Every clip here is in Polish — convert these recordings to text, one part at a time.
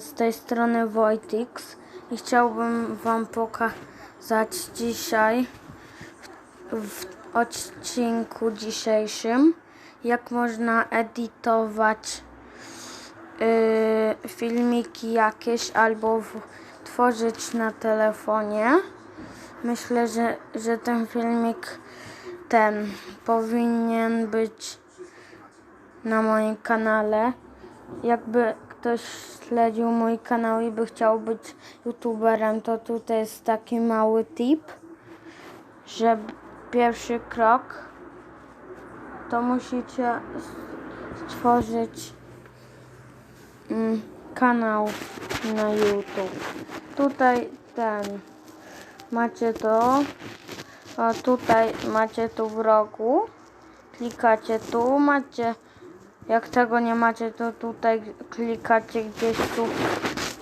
Z tej strony Wojtix i chciałbym Wam pokazać dzisiaj w, w odcinku dzisiejszym, jak można edytować y, filmiki jakieś albo w, tworzyć na telefonie. Myślę, że, że ten filmik ten powinien być na moim kanale. Jakby ktoś śledził mój kanał i by chciał być youtuberem, to tutaj jest taki mały tip, że pierwszy krok to musicie stworzyć mm, kanał na YouTube. Tutaj ten macie to, tutaj macie tu w rogu, klikacie tu, macie jak tego nie macie, to tutaj klikacie gdzieś tu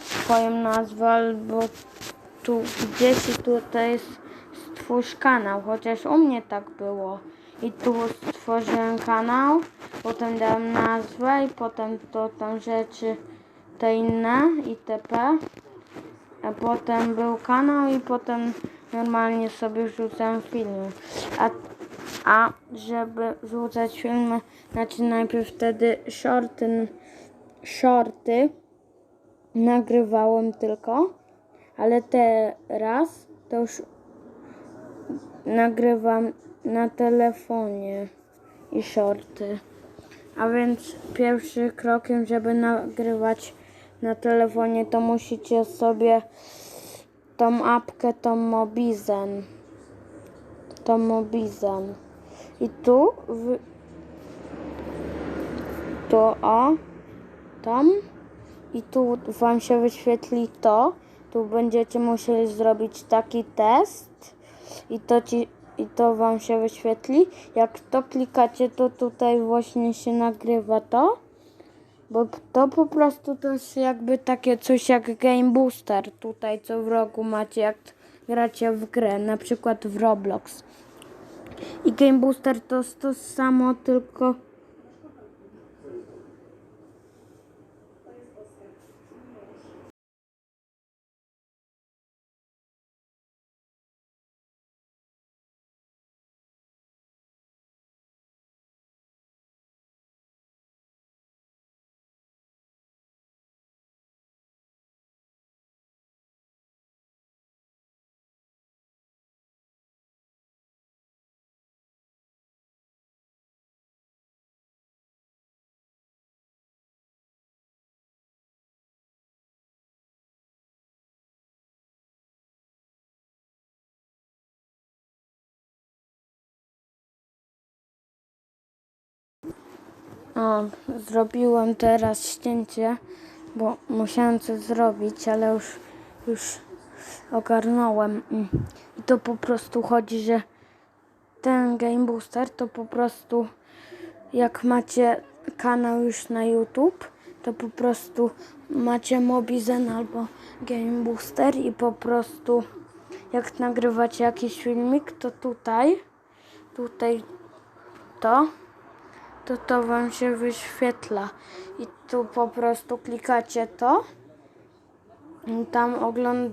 swoją nazwę albo tu gdzieś i tutaj jest stwórz kanał, chociaż u mnie tak było. I tu stworzyłem kanał, potem dałem nazwę i potem to tam rzeczy te inne itp. A potem był kanał i potem normalnie sobie wrzucałem filmy. A, a żeby wrzucać filmy, znaczy najpierw wtedy shorty, shorty nagrywałem tylko, ale teraz to już nagrywam na telefonie i shorty. A więc pierwszym krokiem, żeby nagrywać na telefonie, to musicie sobie tą apkę, tą Mobizen. Tą Mobizen. I tu w, to o, tam i tu wam się wyświetli to. Tu będziecie musieli zrobić taki test i to ci i to wam się wyświetli. Jak to klikacie, to tutaj właśnie się nagrywa to. Bo to po prostu to jest jakby takie coś jak Game Booster. Tutaj co w rogu macie, jak gracie w grę, na przykład w Roblox. I Game Booster to to samo, tylko O, zrobiłem teraz ścięcie, bo musiałem coś zrobić, ale już, już ogarnąłem. Mm. I to po prostu chodzi, że ten Game Booster to po prostu jak macie kanał już na YouTube, to po prostu macie Mobizen albo Game Booster i po prostu jak nagrywacie jakiś filmik, to tutaj, tutaj to to to wam się wyświetla. I tu po prostu klikacie to. I tam ogląd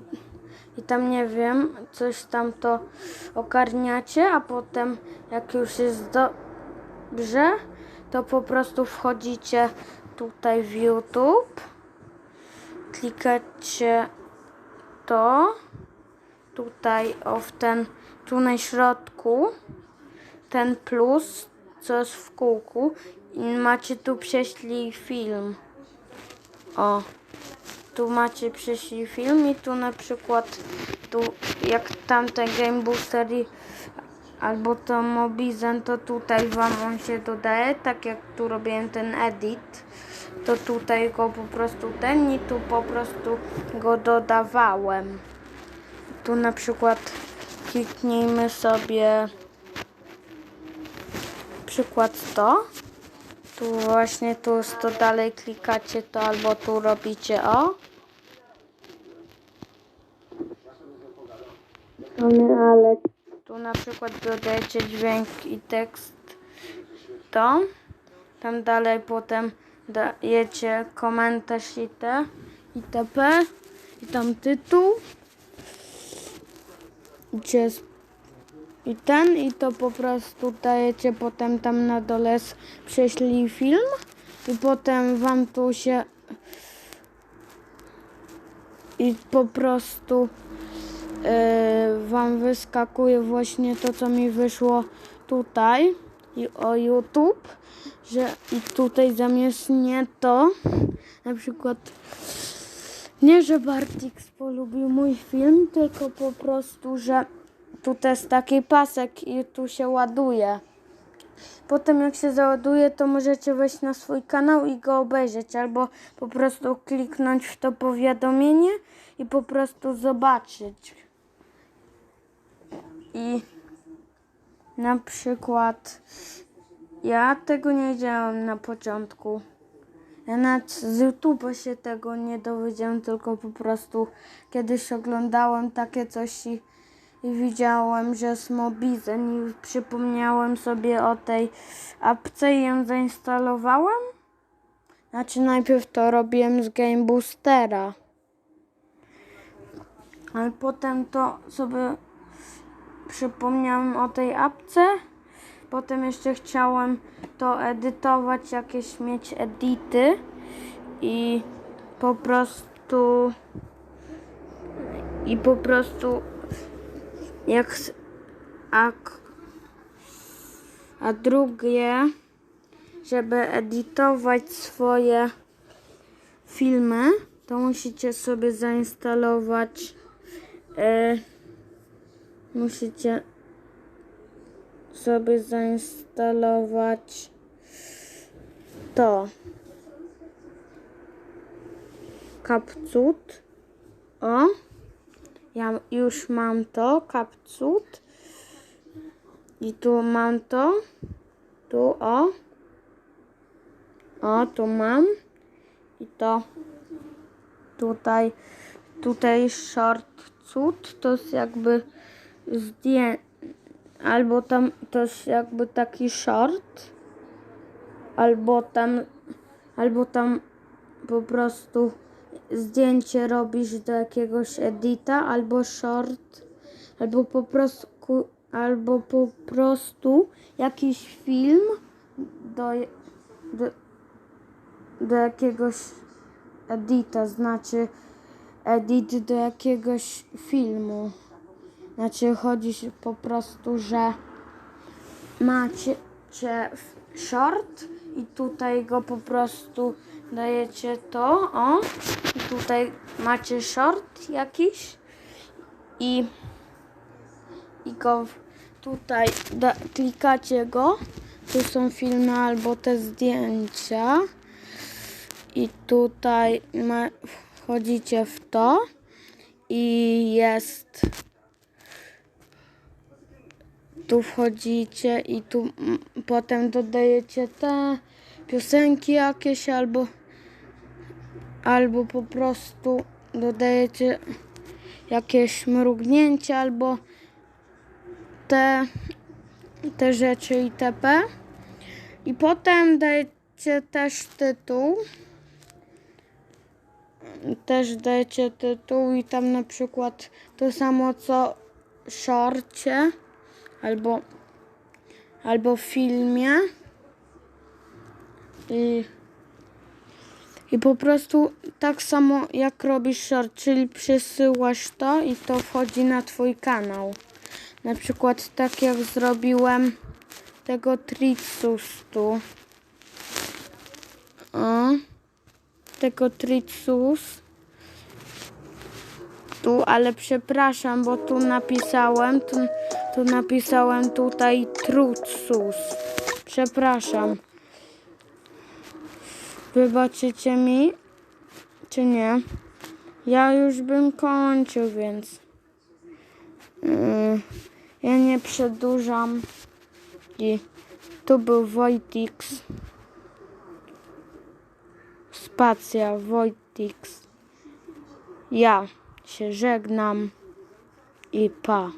i tam nie wiem, coś tam to ogarniacie, a potem jak już jest dobrze, to po prostu wchodzicie tutaj w YouTube, klikacie to, tutaj o w ten, tu na środku, ten plus, co jest w kółku i macie tu prześlij film. O, tu macie prześlij film i tu na przykład tu jak tamten Game Booster i, albo to Mobizen, to tutaj wam on się dodaje, tak jak tu robiłem ten edit, to tutaj go po prostu ten i tu po prostu go dodawałem. Tu na przykład kliknijmy sobie przykład to. Tu właśnie tu to dalej klikacie to albo tu robicie o. Ale tu na przykład dodajecie dźwięk i tekst to. Tam dalej potem dajecie komentarz i te itp. I tam tytuł. Gdzie jest i ten, i to po prostu dajecie potem tam na dole prześlij film i potem wam tu się i po prostu yy, wam wyskakuje właśnie to, co mi wyszło tutaj i o YouTube, że i tutaj zamiast nie to, na przykład nie, że Bartix polubił mój film, tylko po prostu, że tu jest taki pasek i tu się ładuje. Potem jak się załaduje, to możecie wejść na swój kanał i go obejrzeć, albo po prostu kliknąć w to powiadomienie i po prostu zobaczyć. I na przykład ja tego nie wiedziałem na początku. Ja nawet z YouTube'a się tego nie dowiedziałem, tylko po prostu kiedyś oglądałem takie coś i, i widziałem, że jest Mobizen i przypomniałem sobie o tej apce i ją zainstalowałem. Znaczy najpierw to robiłem z Game Boostera. Ale potem to sobie przypomniałem o tej apce. Potem jeszcze chciałem to edytować, jakieś mieć edity i po prostu i po prostu jak a, a drugie żeby edytować swoje filmy to musicie sobie zainstalować e, musicie sobie zainstalować to Capcut. O, ja już mam to, Capcut. I tu mam to. Tu, o. O, tu mam. I to tutaj, tutaj short cut, to jest jakby zdjęcie albo tam to jest jakby taki short, albo tam, albo tam po prostu zdjęcie robisz do jakiegoś edita, albo short, albo po prostu, albo po prostu jakiś film do, do, do jakiegoś edita, znaczy edit do jakiegoś filmu. Znaczy chodzi po prostu, że macie cie short i tutaj go po prostu dajecie to, o, i tutaj macie short jakiś. I, i go tutaj da, klikacie go, tu są filmy albo te zdjęcia. I tutaj ma, wchodzicie w to. I jest tu wchodzicie i tu potem dodajecie te piosenki jakieś albo albo po prostu dodajecie jakieś mrugnięcia albo te, te rzeczy itp. I potem dajecie też tytuł. Też dajecie tytuł i tam na przykład to samo co w szorcie albo, albo w filmie. I, I po prostu tak samo jak robisz short, czyli przesyłasz to i to wchodzi na twój kanał. Na przykład tak jak zrobiłem tego Tritsustu. O, tego Tritsus. Tu, ale przepraszam, bo tu napisałem, tu, tu napisałem tutaj Trutsus. Przepraszam. Wybaczycie mi, czy nie? Ja już bym kończył, więc yy, ja nie przedłużam. I tu był Wojtix. Spacja Wojtix. Ja się żegnam i pa.